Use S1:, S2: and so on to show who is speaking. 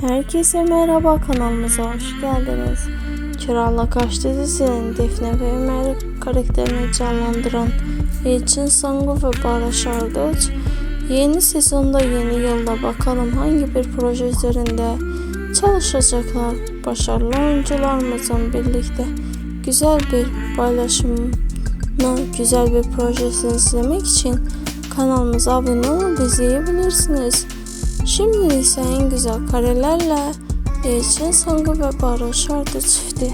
S1: Herkese merhaba kanalımıza hoş geldiniz. Kiralık Kaç dizisinin Defne ve Ömer karakterini canlandıran Elçin Sangu ve Barış Arduç yeni sezonda yeni yılda bakalım hangi bir proje üzerinde çalışacaklar. Başarılı oyuncularımızın birlikte güzel bir paylaşımını, güzel bir projesini izlemek için kanalımıza abone olup izleyebilirsiniz. Şimdi ise en güzel karelerle Elçin Sangu ve Barış Arduç çifti